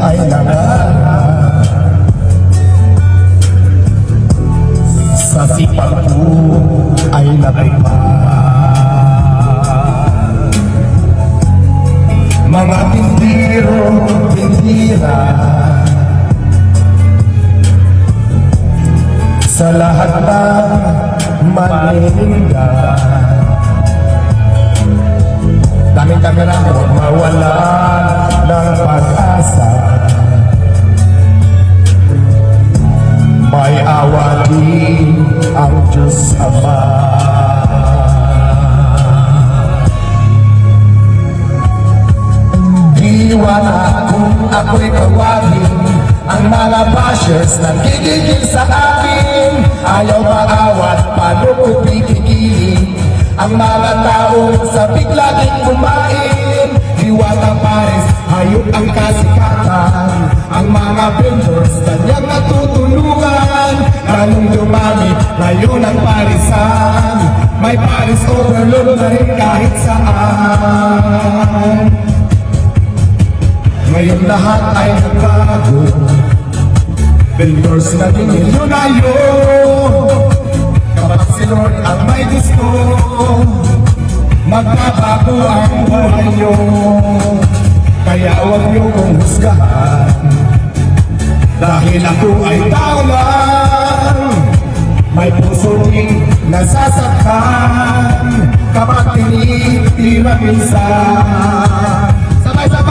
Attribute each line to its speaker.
Speaker 1: ay nangarap Sa sipag ko ay natupad Mga pindiro, pindira Sa lahat na maninindan din ang Diyos Ama. Iwana kung ako'y tawagin Ang mga bashers nagkikigil sa akin Ayaw maawat, paano ko pipigilin Ang mga taong sabik laging kumain? Diwata pares, hayop ang kasikatan. Ang mga vendors, kanyang natutulungan. Lalong ngayon ang parisan May paris overload na rin kahit saan. Ngayon lahat ay nagbago. Vendors naging milyonayo Kapag si Lord ang may gusto. Magbabago ang buhay nyo. Kaya huwag nyo kong husgahan. Dahil ako ay tao May puso ring nasasaktan Kapag tinitira minsan